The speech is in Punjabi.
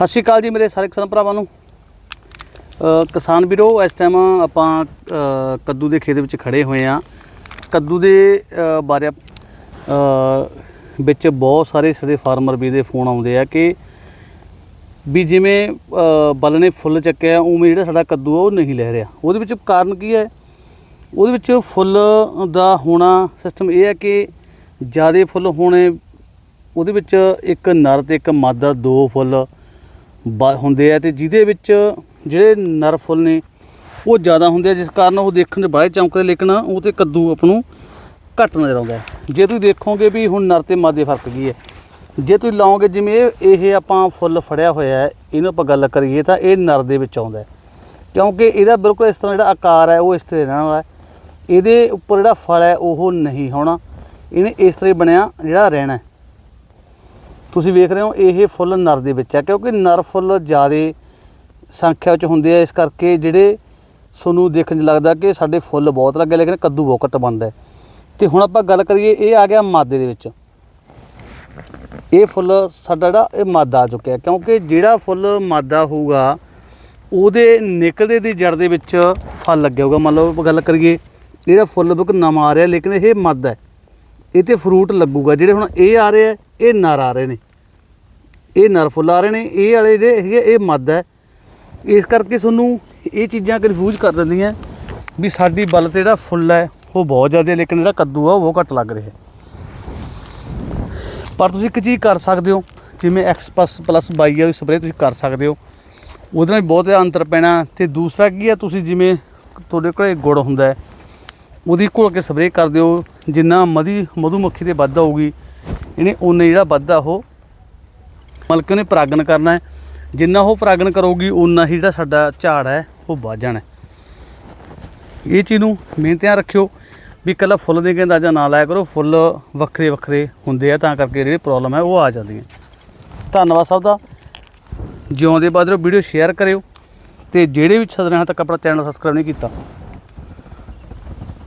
ਸਤਿ ਸ਼੍ਰੀ ਅਕਾਲ ਜੀ ਮੇਰੇ ਸਾਰੇ ਕਿਸਾਨ ਭਰਾਵਾਂ ਨੂੰ। ਕਿਸਾਨ ਵੀਰੋ, ਇਸ ਟਾਈਮ ਆਪਾਂ ਕੱਦੂ ਦੇ ਖੇਤ ਵਿੱਚ ਖੜੇ ਹੋਏ ਆ ਕੱਦੂ ਦੇ ਬਾਰੇ ਵਿੱਚ ਬਹੁਤ ਸਾਰੇ ਸਾਡੇ ਫਾਰਮਰ ਵੀ ਦੇ ਫੋਨ ਆਉਂਦੇ ਆ ਕਿ ਵੀ ਜਿਵੇਂ ਬਲ ਨੇ ਫੁੱਲ ਚੱਕਿਆ, ਉਵੇਂ ਜਿਹੜਾ ਸਾਡਾ ਕੱਦੂ ਆ, ਉਹ ਨਹੀਂ ਲੈ ਰਿਹਾ। ਉਹਦੇ ਵਿੱਚ ਕਾਰਨ ਕੀ ਹੈ? ਉਹਦੇ ਵਿੱਚ ਫੁੱਲ ਦਾ ਹੋਣਾ ਸਿਸਟਮ ਇਹ ਹੈ ਕਿ ਜ਼ਿਆਦਾ ਫੁੱਲ ਹੋਣੇ, ਉਹਦੇ ਵਿੱਚ ਇੱਕ ਨਰ ਤੇ ਇੱਕ ਮਾਦਾ ਦੋ ਫੁੱਲ। ਹੁੰਦੇ ਆ ਤੇ ਜਿਹਦੇ ਵਿੱਚ ਜਿਹੜੇ ਨਰ ਫੁੱਲ ਨੇ, ਉਹ ਜ਼ਿਆਦਾ ਹੁੰਦੇ ਆ, ਜਿਸ ਕਾਰਨ ਉਹ ਦੇਖਣ 'ਚ ਬਾਹਰ ਚਮਕਦੇ, ਲੇਕਿਨ ਉਹ ਤੇ ਕੱਦੂ ਆਪ ਨੂੰ ਘੱਟ ਨਜ਼ਰ ਆਉਂਦਾ ਜੇ ਤੁਸੀਂ ਦੇਖੋਗੇ ਵੀ ਹੁਣ ਨਰ ਤੇ ਮਾਦੇ ਫ਼ਰਕ ਕੀ ਹੈ, ਜੇ ਤੁਸੀਂ ਲਾਓਗੇ ਜਿਵੇਂ ਇਹ ਆਪਾਂ ਫੁੱਲ ਫੜਿਆ ਹੋਇਆ ਹੈ, ਇਹਨੂੰ ਆਪਾਂ ਗੱਲ ਕਰੀਏ ਤਾਂ ਇਹ ਨਰ ਦੇ ਵਿੱਚ ਆਉਂਦਾ ਕਿਉਂਕਿ ਇਹਦਾ ਬਿਲਕੁਲ ਇਸ ਤਰ੍ਹਾਂ ਜਿਹੜਾ ਆਕਾਰ ਹੈ, ਉਹ ਇਸ ਤਰ੍ਹਾਂ ਰਹਿਣ ਵਾਲਾ ਇਹਦੇ ਉੱਪਰ ਜਿਹੜਾ ਫਲ ਹੈ, ਉਹ ਨਹੀਂ ਹੋਣਾ। ਇਹਨੇ ਇਸ ਤਰ੍ਹਾਂ ਬਣਿਆ ਜਿਹੜਾ ਰਹਿਣਾ ਤੁਸੀਂ ਵੇਖ ਰਹੇ ਹੋ, ਇਹ ਫੁੱਲ ਨਰ ਦੇ ਵਿੱਚ ਹੈ, ਕਿਉਂਕਿ ਨਰ ਫੁੱਲ ਜ਼ਿਆਦਾ ਸੰਖਿਆ ਵਿੱਚ ਹੁੰਦੇ ਆ, ਇਸ ਕਰਕੇ ਜਿਹੜੇ ਤੁਹਾਨੂੰ ਦੇਖਣ 'ਚ ਲੱਗਦਾ ਕਿ ਸਾਡੇ ਫੁੱਲ ਬਹੁਤ ਲੱਗੇ, ਲੇਕਿਨ ਕੱਦੂ ਬਹੁਤ ਘੱਟ ਬਣਦਾ ਹੈ। ਤੇ ਹੁਣ ਆਪਾਂ ਗੱਲ ਕਰੀਏ, ਇਹ ਆ ਗਿਆ ਮਾਦੇ ਦੇ ਵਿੱਚ। ਇਹ ਫੁੱਲ ਸਾਡਾ ਜਿਹੜਾ, ਇਹ ਮਾਦਾ ਆ ਚੁੱਕਿਆ, ਕਿਉਂਕਿ ਜਿਹੜਾ ਫੁੱਲ ਮਾਦਾ ਹੋਊਗਾ, ਉਹਦੇ ਨਿਕਲਦੇ ਦੀ ਜੜ ਦੇ ਵਿੱਚ ਫਲ ਲੱਗਿਆ ਹੋਊਗਾ। ਮੰਨ ਲਓ, ਆਪਾਂ ਗੱਲ ਕਰੀਏ, ਇਹਦਾ ਫੁੱਲ ਬਿਲਕੁਲ ਨਵਾਂ ਆ ਰਿਹਾ, ਲੇਕਿਨ ਇਹ ਮਾਦਾ ਹੈ। ਇਹ ਤੇ ਫਰੂਟ ਲੱਗੂਗਾ, ਜਿਹੜੇ ਹੁਣ ਇਹ ਆ ਰਹੇ ਆ ਇਹ ਨਰ ਆ ਰਹੇ ਨੇ। ਇਹ ਨਰ ਫੁੱਲ ਆ ਰਹੇ ਨੇ, ਇਹ ਵਾਲੇ ਜਿਹੜੇ ਹੈਗੇ ਇਹ ਮੱਦ ਹੈ। ਇਸ ਕਰਕੇ ਤੁਹਾਨੂੰ ਇਹ ਚੀਜ਼ਾਂ ਕਨਫਿਊਜ਼ ਕਰ ਦਿੰਦੀਆਂ ਵੀ ਸਾਡੀ ਬਲ ਤੇ ਜਿਹੜਾ ਫੁੱਲ ਹੈ, ਉਹ ਬਹੁਤ ਜ਼ਿਆਦਾ, ਲੇਕਿਨ ਜਿਹੜਾ ਕੱਦੂ ਆ, ਉਹ ਬਹੁਤ ਘੱਟ ਲੱਗ ਰਿਹਾ। ਪਰ ਤੁਸੀਂ ਇੱਕ ਚੀਜ਼ ਕਰ ਸਕਦੇ ਹੋ, ਜਿਵੇਂ ਐਕਸ ਪਲੱਸ ਪਲੱਸ 22 ਆ ਸਪਰੇਅ ਤੁਸੀਂ ਕਰ ਸਕਦੇ ਹੋ। ਉਹਦੇ ਨਾਲ ਵੀ ਬਹੁਤ ਜ਼ਿਆਦਾ ਅੰਤਰ ਪੈਣਾ। ਤੇ ਦੂਸਰਾ ਕੀ ਆ, ਤੁਸੀਂ ਜਿਵੇਂ ਤੁਹਾਡੇ ਕੋਲ ਗੁੜ ਹੁੰਦਾ ਹੈ, ਉਹਦੀ ਘੋਲ ਕੇ ਸਪਰੇਅ ਕਰ ਦਿਓ। ਜਿੰਨਾ ਮਦੀ ਮਧੂਮੱਖੀ 'ਤੇ ਵੱਧ ਹੋਊਗੀ ਇਹਨੇ ਉਨੇ ਜਿਹੜਾ ਵੱਧਦਾ ਉਹ ਮਤਲਬ ਕਿ ਉਹਨੇ ਪਰਾਗਣ ਕਰਨਾ ਹੈ। ਜਿੰਨਾ ਉਹ ਪਰਾਗਣ ਕਰੂਗੀ ਉਨਾ ਹੀ ਜਿਹੜਾ ਸਾਡਾ ਝਾੜ ਹੈ, ਉਹ ਵੱਧ ਜਾਣਾ ਇਹ ਚੀਜ਼ ਨੂੰ ਮੇਨ ਧਿਆਨ ਰੱਖਿਓ ਵੀ ਇਕੱਲਾ ਫੁੱਲ ਦੇ ਕੇ ਅੰਦਾਜ਼ਾ ਨਾ ਲਾਇਆ ਕਰੋ। ਫੁੱਲ ਵੱਖਰੇ ਵੱਖਰੇ ਹੁੰਦੇ ਆ, ਤਾਂ ਕਰਕੇ ਜਿਹੜੀ ਪ੍ਰੋਬਲਮ ਹੈ, ਉਹ ਆ ਜਾਂਦੀ ਹੈ ਧੰਨਵਾਦ ਸਭ ਦਾ। ਜਿਉਂਦੇ ਬਾਅਦ ਵੀਡੀਓ ਸ਼ੇਅਰ ਕਰਿਓ ਤੇ ਜਿਹੜੇ ਵੀ ਸਦਰਾਂ ਤੱਕ ਆਪਣਾ ਚੈਨਲ ਸਬਸਕ੍ਰਾਈਬ ਨਹੀਂ ਕੀਤਾ